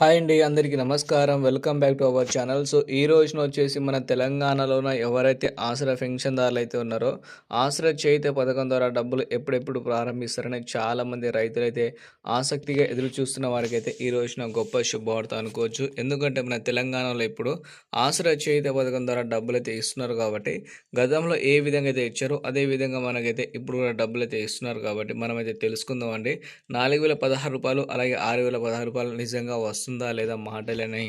Hi అండి అందరికీ నమస్కారం. Welcome back to our channel. So ఈ రోజున వచ్చేసి మన తెలంగాణలోన ఎవరైతే ఆసరా పెన్షన్దారులు అయితే ఉన్నారో ఆసరా చేయితే పథకం ద్వారా డబ్బులు ఎప్పుడెప్పుడు ప్రారంభిస్తారని చాలామంది రైతులైతే ఆసక్తిగా ఎదురు చూస్తున్న వారికైతే ఈ రోజున గొప్ప శుభవార్త అనుకోవచ్చు. ఎందుకంటే మన తెలంగాణలో ఇప్పుడు ఆసరా చేయితే పథకం ద్వారా డబ్బులు అయితే ఇస్తున్నారు కాబట్టి గతంలో ఏ విధంగా అయితే ఇచ్చారో అదే విధంగా మనకైతే ఇప్పుడు కూడా డబ్బులు అయితే ఇస్తున్నారు కాబట్టి మనమైతే తెలుసుకుందాం అండి నాలుగు వేల పదహారు రూపాయలు అలాగే ఆరు వేల పదహారు రూపాయలు నిజంగా వస్తుంది వస్తుందా లేదా మాటలని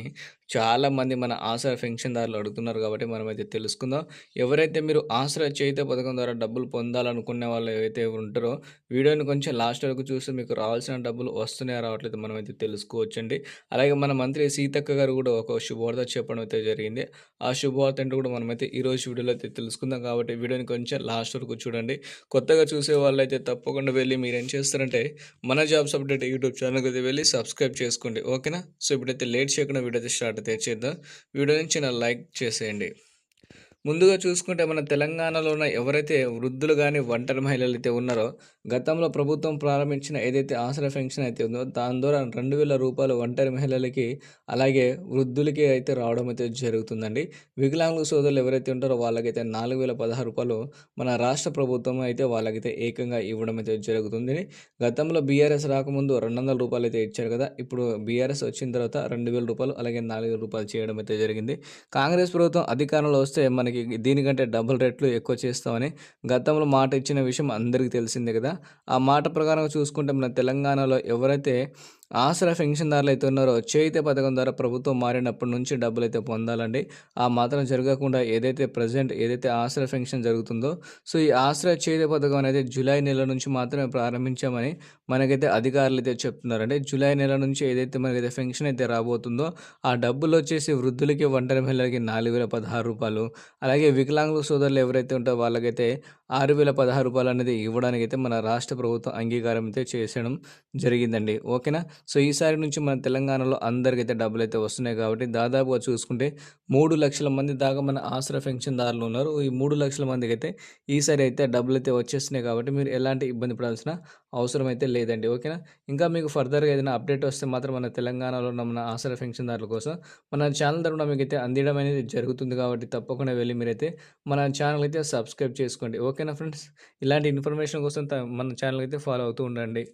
చాలామంది మన ఆసరా పెన్షన్దారులు అడుగుతున్నారు కాబట్టి మనమైతే తెలుసుకుందాం. ఎవరైతే మీరు ఆసరా చేయితే పథకం ద్వారా డబ్బులు పొందాలనుకునే వాళ్ళు ఏవైతే ఉంటారో వీడియోని కొంచెం లాస్ట్ వరకు చూస్తే మీకు రావాల్సిన డబ్బులు వస్తున్నాయా రావట్లేదు మనమైతే తెలుసుకోవచ్చండి. అలాగే మన మంత్రి సీతక్క గారు కూడా ఒక శుభవార్త చెప్పడం అయితే జరిగింది. ఆ శుభవార్త అంటే కూడా మనమైతే ఈరోజు వీడియోలో అయితే తెలుసుకుందాం కాబట్టి వీడియోని కొంచెం లాస్ట్ వరకు చూడండి. కొత్తగా చూసే వాళ్ళు అయితే తప్పకుండా వెళ్ళి మీరు ఏం చేస్తారంటే మన జాబ్స్ అప్డేట్ యూట్యూబ్ ఛానల్కి అయితే వెళ్ళి సబ్స్క్రైబ్ చేసుకోండి. ఓకేనా? సో ఇప్పుడైతే లేట్ చేయకుండా వీడియో అయితే స్టార్ట్ అయితే చేద్దాం వీడియో నుంచి నా లైక్ చేసేయండి. ముందుగా చూసుకుంటే మన తెలంగాణలో ఉన్న ఎవరైతే వృద్ధులు కానీ ఒంటరి మహిళలు అయితే ఉన్నారో గతంలో ప్రభుత్వం ప్రారంభించిన ఏదైతే ఆసరా పెన్షన్ అయితే ఉందో దాని ద్వారా రెండు వేల రూపాయలు ఒంటరి మహిళలకి అలాగే వృద్ధులకి అయితే రావడం అయితే జరుగుతుందండి. వికలాంగుల సోదరులు ఎవరైతే ఉంటారో వాళ్ళకైతే నాలుగు వేల పదహారు రూపాయలు మన రాష్ట్ర ప్రభుత్వం అయితే వాళ్ళకైతే ఏకంగా ఇవ్వడం అయితే జరుగుతుంది. గతంలో బీఆర్ఎస్ రాకముందు రెండు వందల రూపాయలు అయితే ఇచ్చారు కదా ఇప్పుడు బీఆర్ఎస్ వచ్చిన తర్వాత రెండు వేల రూపాయలు అలాగే నాలుగు వేల రూపాయలు చేయడం అయితే జరిగింది. కాంగ్రెస్ ప్రభుత్వం అధికారంలో వస్తే మన మనకి దీనికంటే డబుల్ రేట్లు ఎక్కువ చేస్తామని గతంలో మాట ఇచ్చిన విషయం అందరికీ తెలిసిందే కదా. ఆ మాట ప్రకారం చూసుకుంటే మన తెలంగాణలో ఎవరైతే ఆసరా పెన్షన్దారులు అయితే ఉన్నారో చేయితే పథకం ద్వారా ప్రభుత్వం మారినప్పటి నుంచి డబ్బులు అయితే పొందాలండి. ఆ మాత్రం జరగకుండా ఏదైతే ప్రజెంట్ ఏదైతే ఆసరా పెన్షన్ జరుగుతుందో సో ఈ ఆసరా చేయితే పథకం అనేది జూలై నెల నుంచి మాత్రమే ప్రారంభించామని మనకైతే అధికారులు అయితే చెప్తున్నారండి. జూలై నెల నుంచి ఏదైతే మనకైతే పెన్షన్ అయితే రాబోతుందో ఆ డబ్బులు వచ్చేసి వృద్ధులకి ఒంటరి మహిళలకి నాలుగు వేల పదహారు రూపాయలు. అలాగే వికలాంగుల సోదరులు ఎవరైతే ఉంటారో వాళ్ళకైతే ఆరు వేల పదహారు రూపాయలు అనేది ఇవ్వడానికి అయితే మన రాష్ట్ర ప్రభుత్వం అంగీకారం అయితే చేసడం జరిగిందండి. ఓకేనా? సో ఈసారి నుంచి మన తెలంగాణలో అందరికైతే డబ్బులు అయితే వస్తున్నాయి కాబట్టి దాదాపుగా చూసుకుంటే మూడు లక్షల మంది దాకా మన ఆసరా పెన్షన్దారులు ఉన్నారు. ఈ మూడు లక్షల మందికి అయితే ఈసారి అయితే డబ్బులు అయితే వచ్చేస్తున్నాయి కాబట్టి మీరు ఎలాంటి ఇబ్బంది పడాల్సిన అవసరం అయితే లేదండి ఓకేనా? ఇంకా మీకు ఫర్దర్గా ఏదైనా అప్డేట్ వస్తే మాత్రం మన తెలంగాణలో ఉన్న మన ఆసరా పెన్షన్దారుల కోసం మన ఛానల్ తరఫున మీకు అయితే అందించడం అనేది జరుగుతుంది కాబట్టి తప్పకుండా వెళ్ళి మీరైతే మన ఛానల్ అయితే సబ్స్క్రైబ్ చేసుకోండి ఓకేనా ఫ్రెండ్స్ ఇలాంటి ఇన్ఫర్మేషన్ కోసం మన ఛానల్ అయితే ఫాలో అవుతూ ఉండండి.